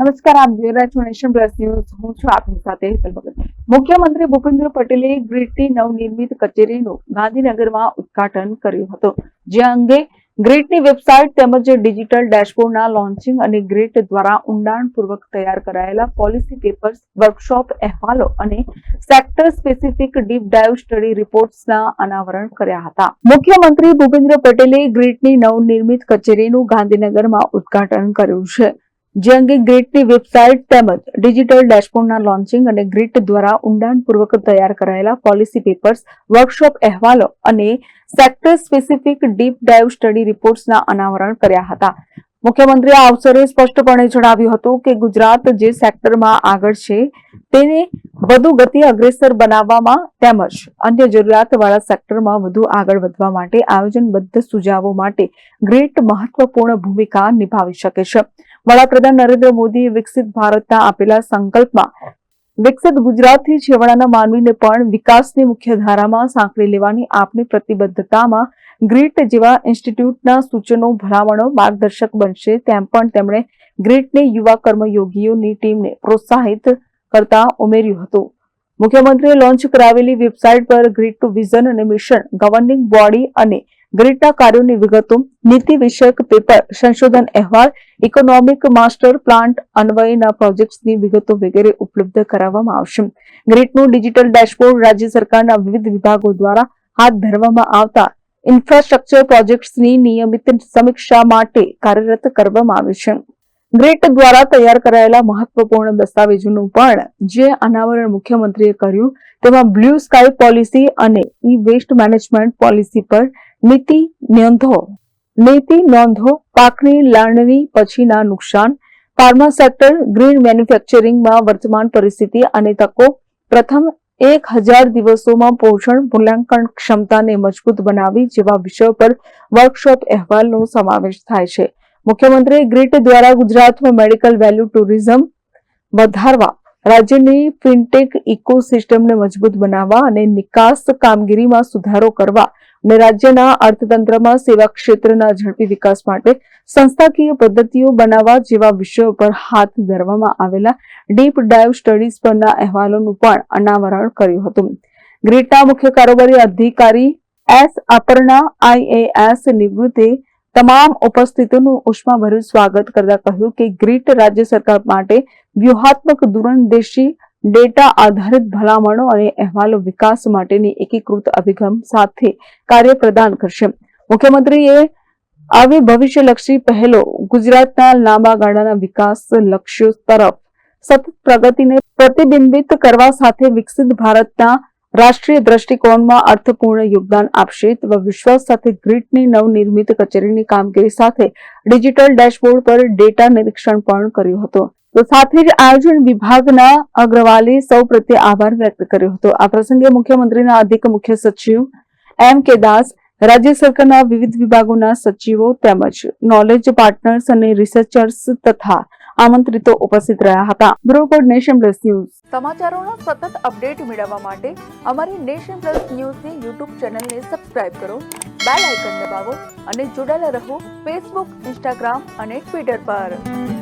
નમસ્કાર, આપ જોઈ રહ્યા છો નેશન પ્લસ ન્યૂઝ. હું છું આપની સાથે મુખ્યમંત્રી ભૂપેન્દ્ર પટેલે ગ્રીટની નવનિર્મિત કચેરીનું ગાંધીનગરમાં ઉદ્ઘાટન કર્યું હતું, જે અંગે ગ્રીટની વેબસાઇટ તેમજ ડિજિટલ ડેશબોર્ડના લોન્ચિંગ અને ગ્રીટ દ્વારા ઊંડાણપૂર્વક તૈયાર કરાયેલા પોલિસી પેપર્સ, વર્કશોપ, અહેવાલો અને sector specific deep dive study રિપોર્ટ્સના અનાવરણ કર્યા હતા. મુખ્યમંત્રી ભૂપેન્દ્ર પટેલે ગ્રીટની નવનિર્મિત કચેરીનું ગાંધીનગરમાં ઉદ્ઘાટન કર્યું છે. જે અંગે ગ્રીટની વેબસાઇટ તેમજ ડિજિટલ ડેશબોર્ડના લોન્ચિંગ અને ગ્રીટ દ્વારા ઊંડાણપૂર્વક તૈયાર કરાયેલા પોલિસી પેપર્સ, વર્કશોપ અહેવાલો અને sector specific deep dive study રિપોર્ટ્સના અનાવરણ કર્યા હતા. મુખ્યમંત્રીએ આ અવસરે સ્પષ્ટપણે જણાવ્યું હતું કે ગુજરાત જે સેક્ટરમાં આગળ છે, તેને વધુ ગતિ અગ્રેસર બનાવવામાં તેમજ અન્ય જરૂરિયાતવાળા સેક્ટરમાં વધુ આગળ વધવા માટે આયોજનબદ્ધ સુઝાવો માટે ગ્રેટ મહત્વપૂર્ણ ભૂમિકા નિભાવી શકે છે. વડાપ્રધાન નરેન્દ્ર મોદીએ વિકસિત ભારતના આપેલા સંકલ્પમાં વિકસિત ગુજરાતથી છેવાડાના માનવીને પણ વિકાસની મુખ્ય ધારામાં સાંકળી લેવાની આપની પ્રતિબદ્ધતામાં ગ્રીટ જેવા ઇન્સ્ટિટ્યૂટના સૂચનો, ભલામણો માર્ગદર્શક બનશે તેમ પણ તેમણે ગ્રીટની યુવા કર્મયોગીઓની ટીમને પ્રોત્સાહિત કરતા ઉમેર્યું હતું. મુખ્યમંત્રીએ લોન્ચ કરાવેલી વેબસાઇટ પર ગ્રીટ ટુ વિઝન અને મિશન, ગવર્નિંગ બોડી અને ગ્રીટના કાર્યોની વિગતો, નીતિ વિષયક પેપર, સંશોધન અહેવાલ, ઇકોનોમિક માસ્ટર પ્લાન્ટ અન્વયના પ્રોજેક્ટ્સની વિગતો વગેરે ઉપલબ્ધ કરાવવામાં આવશે. ગ્રીડનું ડિજિટલ ડેશબોર્ડ રાજ્ય સરકારના વિવિધ વિભાગો દ્વારા હાથ ધરવામાં આવતા ઇન્ફ્રાસ્ટ્રક્ચર પ્રોજેક્ટ્સની નિયમિત સમીક્ષા માટે કાર્યરત કરવામાં આવે છે. ગ્રેટ દ્વારા તૈયાર કરાયેલા મહત્વપૂર્ણ દસ્તાવેજોનું પણ જે અનાવરણ મુખ્યમંત્રીએ કર્યું, તેમાં બ્લુ સ્કાય પોલિસી અને ઈ વેસ્ટ મેનેજમેન્ટ પોલિસી પર નીતિ નોંધો. નીતિ નોંધો પાકની લાણવી પછીના નુકસાન. ફાર્મા સેક્ટર ગ્રીન મેન્યુફેક્ચરિંગમાં વર્તમાન પરિસ્થિતિ અને તકો. પ્રથમ એક હજાર દિવસોમાં પોષણ મૂલ્યાંકન ક્ષમતાને મજબૂત બનાવી જેવા વિષયો પર વર્કશોપ અહેવાલનો સમાવેશ થાય છે. મુખ્યમંત્રી ગ્રીટ દ્વારા ગુજરાતમાં મેડિકલ વેલ્યુ ટુરિઝમ વધારવા, રાજ્યની ફિનટેક ઇકોસિસ્ટમને મજબૂત બનાવવા અને નિકાસ કામગીરીમાં સુધારો કરવા અને રાજ્યના અર્થતંત્રમાં સેવા ક્ષેત્રના ઝડપી વિકાસ માટે સંસ્થાકીય પદ્ધતિઓ બનાવવા જેવા વિષયો પર હાથ ધરવામાં આવેલા ડીપ ડાઇવ સ્ટડીઝ પરના અહેવાલોનું પણ અનાવરણ કર્યું હતું. ગ્રીટના મુખ્ય કારોબારી અધિકારી એસ અપર્ણા આઈએએસ નિવૃત્તે તમામ ઉપસ્થિતોનું ઉષ્માભર્યું સ્વાગત કરતા કહ્યું કે ગ્રીટ રાજ્ય સરકાર માટે વ્યૂહાત્મક દૂરંદેશી ડેટા આધારિત ભલામણો અને અહેવાલો વિકાસ માટેની એકીકૃત અભિગમ સાથે કાર્ય પ્રદાન કરશે. મુખ્યમંત્રીએ આવી ભવિષ્યલક્ષી પહેલો ગુજરાતના લાંબા ગાળાના વિકાસ લક્ષ્યો તરફ સતત પ્રગતિને પ્રતિબિંબિત કરવા સાથે વિકસિત ભારતના રાષ્ટ્રીય દ્રષ્ટિકોણમાં અર્થપૂર્ણ યોગદાન આપશે તેવા વિશ્વાસ સાથે ગ્રીટની નવનિર્મિત કચેરીની કામગીરી સાથે ડિજિટલ ડેશબોર્ડ પર ડેટા નિરીક્ષણ પણ કર્યું હતું. તો સાથે જ આયોજન વિભાગના અગ્રવાલે સૌ પ્રત્યે આભાર વ્યક્ત કર્યો હતો. આ પ્રસંગે મુખ્યમંત્રીના અધિક મુખ્ય સચિવ એમ કે દાસ, રાજ્ય સરકારના વિવિધ વિભાગોના સચિવો તેમજ નોલેજ પાર્ટનર્સ અને રિસર્ચર્સ તથા આમંત્રિતો ઉપસ્થિત રહ્યા હતા. બ્રોકોડ નેશન પ્લસ ન્યૂઝ. સમાચારોનો સતત અપડેટ મેળવવા માટે અમારી નેશન પ્લસ ન્યૂઝની યુટ્યુબ ચેનલને સબસ્ક્રાઇબ કરો, બેલ આઇકન દબાવો અને જોડાયેલા રહો ફેસબુક ઇન્સ્ટાગ્રામ અને ટ્વિટર પર.